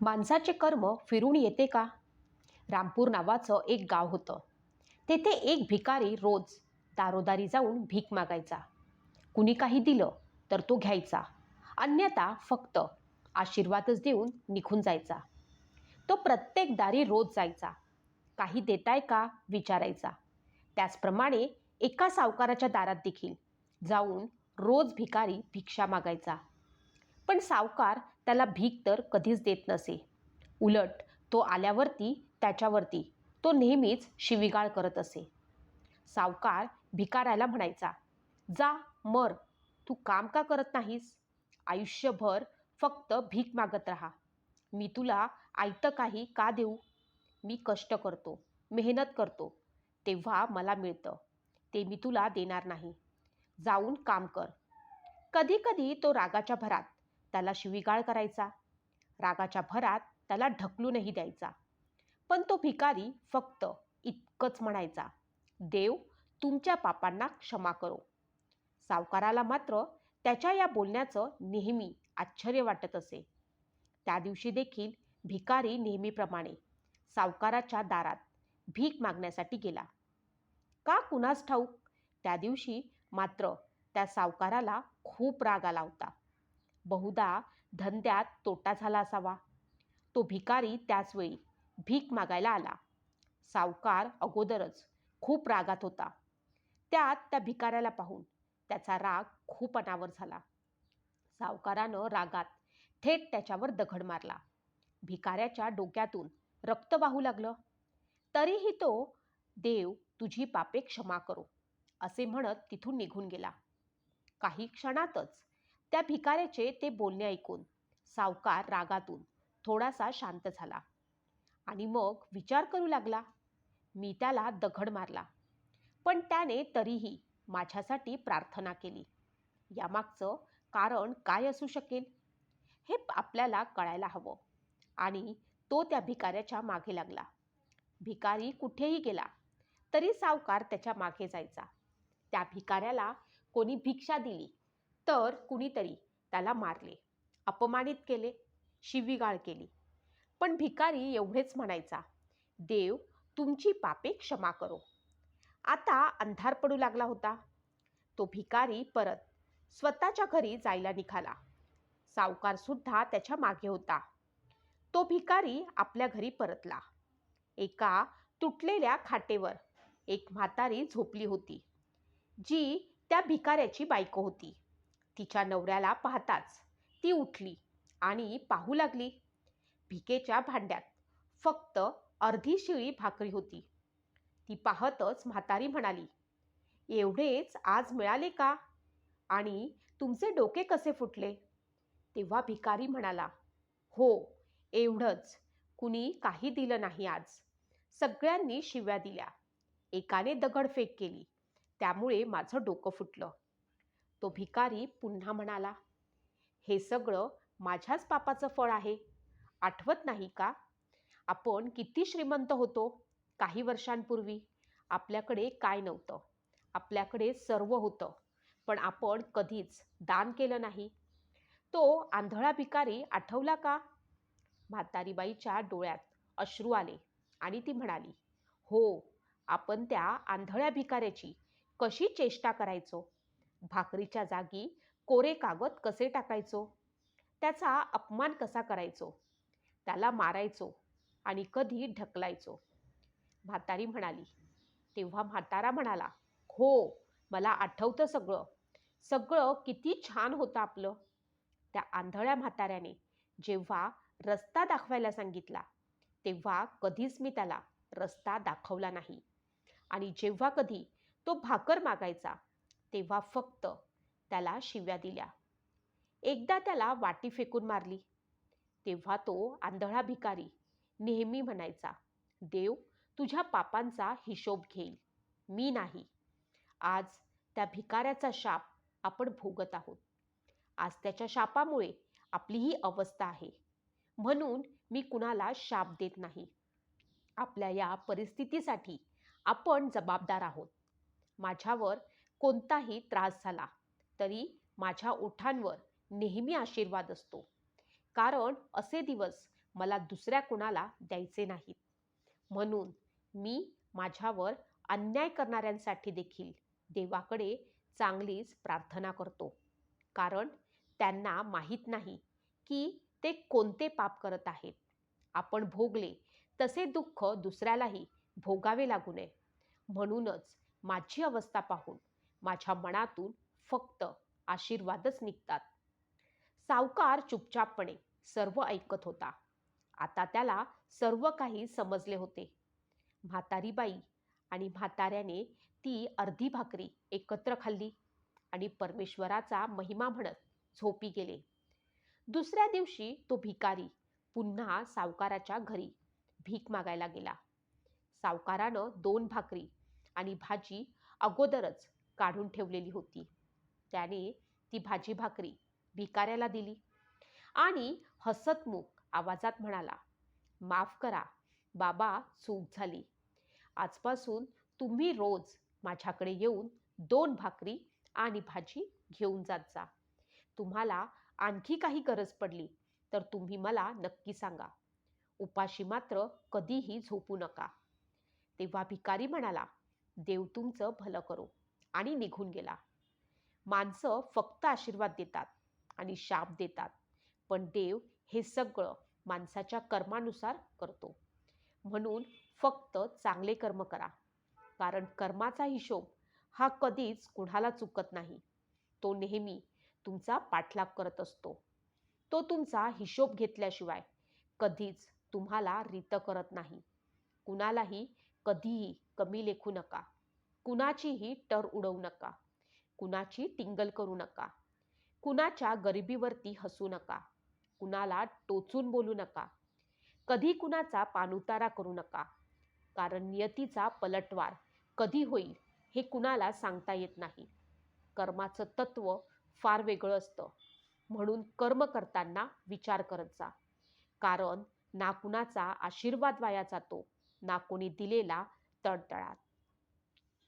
माणसाचे कर्म फिरून येते का? रामपूर नावाचं एक गाव होतं. तेथे एक भिकारी रोज दारोदारी जाऊन भीक मागायचा. कुणी काही दिलं तर तो घ्यायचा. अन्यथा फक्त आशीर्वादच देऊन निघून जायचा. तो प्रत्येक दारी रोज जायचा. काही देताय का? विचारायचा. त्याचप्रमाणे एका सावकाराच्या दारात देखील जाऊन रोज भिकारी भिक्षा मागायचा. पण सावकार त्याला भीक तर कधीच देत नसे. उलट तो आल्यावरती त्याच्यावरती तो नेहमीच शिवीगाळ करत असे. सावकार भिकाऱ्याला म्हणायचा जा मर. तू काम का करत नाहीस? आयुष्यभर फक्त भीक मागत राहा. मी तुला आयतं काही का देऊ? मी कष्ट करतो मेहनत करतो. तेव्हा मला मिळतं. ते मी तुला देणार नाही. जाऊन काम कर. कधीकधी तो रागाच्या भरात त्याला शिवीगाळ करायचा. रागाच्या भरात त्याला ढकलूनही द्यायचा. पण तो भिकारी फक्त इतकंच म्हणायचा देव तुमच्या पापांना क्षमा करो. सावकाराला मात्र त्याच्या या बोलण्याचं नेहमी आश्चर्य वाटत असे. त्या दिवशी देखील भिकारी नेहमीप्रमाणे सावकाराच्या दारात भीक मागण्यासाठी गेला. का कुणास ठाऊक? त्या दिवशी मात्र त्या सावकाराला खूप राग आला होता. बहुधा धंद्यात तोटा झाला असावा. तो भिकारी त्याचवेळी भीक मागायला आला. सावकार अगोदरच खूप रागात होता. त्यात त्या भिकाऱ्याला पाहून त्याचा राग खूप अनावर झाला. सावकारानं रागात थेट त्याच्यावर दगड मारला. भिकाऱ्याच्या डोक्यातून रक्त वाहू लागलं. तरीही तो देव तुझी पापे क्षमा करो असे म्हणत तिथून निघून गेला. काही क्षणातच त्या भिकाऱ्याचे ते बोलणे ऐकून सावकार रागातून थोडासा शांत झाला आणि मग विचार करू लागला. मी त्याला दगड मारला पण त्याने तरीही माझ्यासाठी प्रार्थना केली. यामागचं कारण काय असू शकेल? हे आपल्याला कळायला हवं आणि तो त्या भिकाऱ्याच्या मागे लागला. भिकारी कुठेही गेला तरी सावकार त्याच्यामागे जायचा. त्या भिकाऱ्याला कोणी भिक्षा दिली तर कुणीतरी त्याला मारले. अपमानित केले. शिवीगाळ केली. पण भिकारी एवढेच म्हणायचा देव तुमची पापे क्षमा करो. आता अंधार पडू लागला होता. तो भिकारी परत स्वतःच्या घरी जायला निघाला. सावकारसुद्धा त्याच्यामागे होता. तो भिकारी आपल्या घरी परतला. एका तुटलेल्या खाटेवर एक म्हातारी झोपली होती जी त्या भिकाऱ्याची बायको होती. तिच्या नवऱ्याला पाहताच ती उठली आणि पाहू लागली. भिकेच्या भांड्यात फक्त अर्धी शिळी भाकरी होती. ती पाहतच म्हातारी म्हणाली एवढेच आज मिळाले का? आणि तुमचे डोके कसे फुटले? तेव्हा भिकारी म्हणाला हो एवढंच. कुणी काही दिलं नाही आज. सगळ्यांनी शिव्या दिल्या. एकाने दगडफेक केली. त्यामुळे माझं डोकं फुटलं. तो भिकारी पुन्हा म्हणाला हे सगळं माझ्याच पापाचं फळ आहे. आठवत नाही का? आपण किती श्रीमंत होतो काही वर्षांपूर्वी. आपल्याकडे काय नव्हतं. आपल्याकडे सर्व होतं. पण आपण कधीच दान केलं नाही. तो आंधळा भिकारी आठवला का? म्हातारीबाईच्या डोळ्यात अश्रू आले आणि ती म्हणाली हो आपण त्या आंधळ्या भिकाऱ्याची कशी चेष्टा करायचो? भाकरीच्या जागी कोरे कागद कसे टाकायचो? त्याचा अपमान कसा करायचो? त्याला मारायचो आणि कधी ढकलायचो? म्हातारी म्हणाली तेव्हा म्हातारा म्हणाला हो मला आठवतं सगळं. सगळं किती छान होतं आपलं त्या आंधळ्या म्हाताऱ्याने जेव्हा रस्ता दाखवायला सांगितला तेव्हा कधीच मी त्याला रस्ता दाखवला नाही. आणि जेव्हा कधी तो भाकर मागायचा तेव्हा फक्त त्याला शिव्या दिल्या. एकदा त्याला वाटी फेकून मारली. तेव्हा तो आंधळा भिकारी नेहमी म्हणायचा देव तुझ्या पापांचा हिशोब घेईल. मी नाही. आज त्या भिकाऱ्याचा शाप आपण भोगत आहोत. आज त्याच्या शापामुळे आपली ही अवस्था आहे. म्हणून मी कुणाला शाप देत नाही. आपल्या या परिस्थितीसाठी आपण जबाबदार आहोत. माझ्यावर कोणताही त्रास झाला तरी माझ्या ओठांवर नेहमी आशीर्वाद असतो. कारण असे दिवस मला दुसऱ्या कुणाला द्यायचे नाहीत. म्हणून मी माझ्यावर अन्याय करणाऱ्यांसाठी देखील देवाकडे चांगलीच प्रार्थना करतो. कारण त्यांना माहीत नाही की ते कोणते पाप करत आहेत. आपण भोगले तसे दुःख दुसऱ्यालाही भोगावे लागू नये. म्हणूनच माझी अवस्था पाहून माझ्या मनातून फक्त आशीर्वादच निघतात. सावकार चुपचापपणे सर्व ऐकत होता. आता त्याला सर्व काही समजले होते. म्हातारी बाई आणि म्हाताऱ्याने ती अर्धी भाकरी एकत्र खाल्ली आणि परमेश्वराचा महिमा म्हणत झोपी गेले. दुसऱ्या दिवशी तो भिकारी पुन्हा सावकाराच्या घरी भीक मागायला गेला. सावकारानं दोन भाकरी आणि भाजी अगोदरच काढून ठेवलेली होती. त्याने ती भाजी भाकरी भिकाऱ्याला दिली आणि हसतमुख आवाजात म्हणाला माफ करा बाबा चूक झाली. आजपासून तुम्ही रोज माझ्याकडे येऊन दोन भाकरी आणि भाजी घेऊन जात जा. तुम्हाला आणखी काही गरज पडली तर तुम्ही मला नक्की सांगा. उपाशी मात्र कधीही झोपू नका. तेव्हा भिकारी म्हणाला देव तुमचं भलं करो. आणि निघून गेला. माणसं फक्त आशीर्वाद देतात आणि शाप देतात. पण देव हे सगळं माणसाच्या कर्मानुसार करतो. म्हणून फक्त चांगले कर्म करा. कारण कर्माचा हिशोब हा कधीच कुणाला चुकत नाही. तो नेहमी तुमचा पाठलाग करत असतो. तो तुमचा हिशोब घेतल्याशिवाय कधीच तुम्हाला रीत करत नाही. कुणालाही कधीही कमी लेखू नका. कुणाचीही टर उडवू नका. कुणाची टिंगल करू नका. कुणाच्या गरिबीवरती हसू नका. कुणाला टोचून बोलू नका. कधी कुणाचा पानुतारा करू नका. कारण नियतीचा पलटवार कधी होईल हे कुणाला सांगता येत नाही. कर्माचं तत्व फार वेगळं असतं. म्हणून कर्म करताना विचार करत जा. कारण ना कुणाचा आशीर्वाद वाया जातो ना कोणी दिलेला तळतळात